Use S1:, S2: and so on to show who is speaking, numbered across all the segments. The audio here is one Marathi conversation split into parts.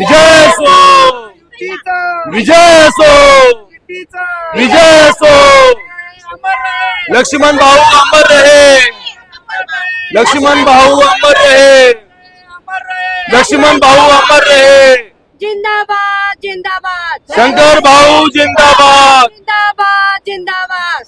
S1: विजय असो! विजय असो! विजय असो! लक्ष्मण भाऊ अमर रहे! लक्ष्मण भाऊ अमर रहे! लक्ष्मण भाऊ अमर रहे!
S2: जिंदाबाद जिंदाबाद!
S1: शंकर भाऊ जिंदाबाद
S2: जिंदाबाद! जिंदाबाद!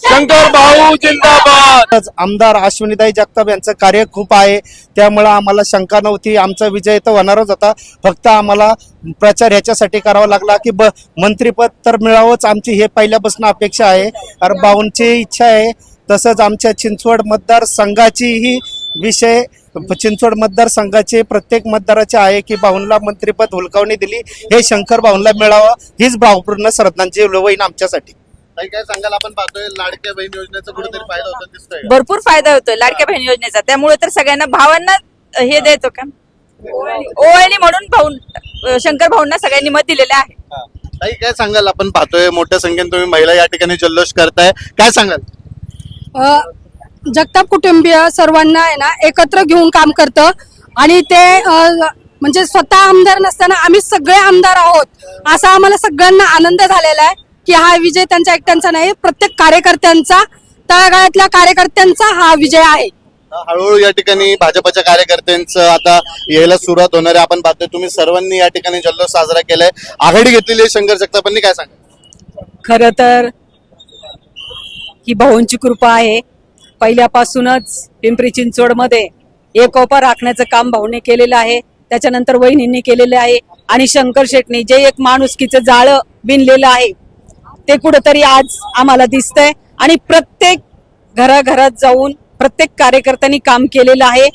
S1: शंकर भाऊ जिंदाबाद!
S3: आज आमदार अश्विनीताई जगताप यांचं कार्य खूप आहे. त्यामुळं आम्हाला शंका नव्हती. आमचा विजय तर होणारच होता. फक्त आम्हाला प्रचार ह्याच्यासाठी करावा लागला की ब मंत्रीपद तर मिळावंच. आमची हे पहिल्यापासून अपेक्षा आहे. अरे बावनची इच्छा आहे. तसंच आमच्या चिंचवड मतदारसंघाचीही विषय चिंचवड मतदारसंघाचे प्रत्येक मतदाराचे आहे की बावनला मंत्रीपद हुलकावणी दिली. हे शंकर बावनला मिळावं. हीच भावपूर्ण श्रद्धांची होईन आमच्यासाठी.
S4: काही काय सांगाल आपण पाहतोय लाडक्या बहीण योजनेचा कुठेतरी फायदा होता दिसतोय. का?
S5: भरपूर फायदा होतोय लाडक्या बहीण योजनेचा. त्यामुळे तर सगळ्यांना भावांना हे देतो का? ओवळणी. म्हणून भाऊ शंकर भाऊंना सगळ्यांनी मत दिलेले आहे.
S4: हा. काही काय सांगाल आपण पाहतोय? मोठ्या संख्येने तुम्ही महिला या ठिकाणी जल्लोष करताय. काय सांगाल?
S2: अ, जगताप कुटुंबीय सर्वांना आहे ना एकत्र घेऊन काम करतं. आणि ते अ, म्हणजे स्वतः आमदार नसताना आम्ही सगळे आमदार आहोत असा आम्हाला सगळ्यांना आनंद झालेला आहे. की हा विजय त्यांच्या एकट्यांचा नाही प्रत्येक कार्यकर्त्यांचा तळागाळातल्या कार्यकर्त्यांचा हा विजय आहे.
S4: हळूहळू या ठिकाणी भाजपच्या कार्यकर्त्यांचं आता यायला सुरुवात होणार आहे. आपण पाहतोय तुम्ही सर्वांनी या ठिकाणी जल्लोष साजरा केलाय. आघाडी घेतलेली आहे शंकर जगतापांनी काय सांगाल
S5: खर तर ही भाऊंची कृपा आहे. पहिल्यापासूनच पिंपरी चिंचवडमध्ये एकोपा राखण्याचं काम भाऊने केलेलं आहे. त्याच्यानंतर वहिनींनी केलेलं आहे. आणि शंकर शेटने जे एक माणुसकीचं जाळं बिनलेलं आहे ते कुठंतरी आज आम्हाला दिसतंय. आणि प्रत्येक घराघरात जाऊन प्रत्येक कार्यकर्त्यांनी काम केलेलं आहे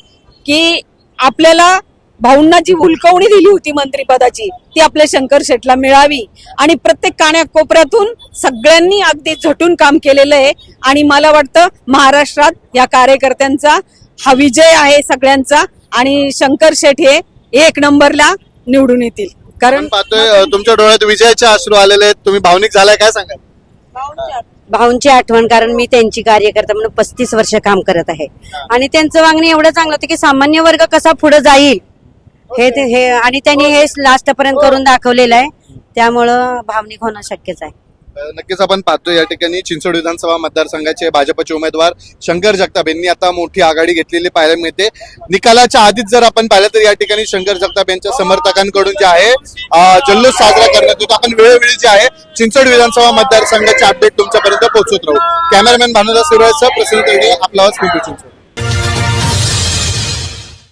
S5: की आपल्याला भाऊंना जी हुलकवणी दिली होती मंत्रीपदाची ती आपल्या शंकर शेटला मिळावी. आणि प्रत्येक काण्या कोपऱ्यातून सगळ्यांनी अगदी झटून काम केलेलं आहे. आणि मला वाटतं महाराष्ट्रात या कार्यकर्त्यांचा हा विजय आहे सगळ्यांचा. आणि शंकर शेठ हे एक नंबरला निवडून येतील. कारण
S4: पाहतोय अं, तुमच्या डोळ्यात विजयाचे अश्रू आलेले आहेत. तुम्ही भावनिक झालाय काय सांगाल?
S6: भाऊंची आठवण. कारण मी त्यांची कार्यकर्ता म्हणून पस्तीस वर्ष काम करत आहे. आणि त्यांचं वागणं एवढं चांगलं होतं की सामान्य वर्ग कसा पुढे जाईल? हे ते- हे आणि त्यांनी हे. लास्ट पर्यंत करून दाखवलेलं आहे. त्यामुळं भावनिक होणं शक्यच आहे.
S4: नक्कीच आपण पाहतोय या ठिकाणी चिंचवड विधानसभा मतदारसंघाचे भाजपचे उमेदवार शंकर जगताप यांनी आता मोठी आघाडी घेतलेली पाहायला मिळते. निकालाच्या आधीच जर आपण पाहिलं तर या ठिकाणी शंकर जगताप यांच्या समर्थकांकडून जे आहे जल्लोष साजरा करण्यात येतो. आपण वेळोवेळी जे आहे चिंचवड विधानसभा मतदारसंघाचे अपडेट तुमच्यापर्यंत पोहोचवत राहू. कॅमेरामॅन भानुदास शिरोळसह प्रसिद्ध आपला आवाज चिंचवड.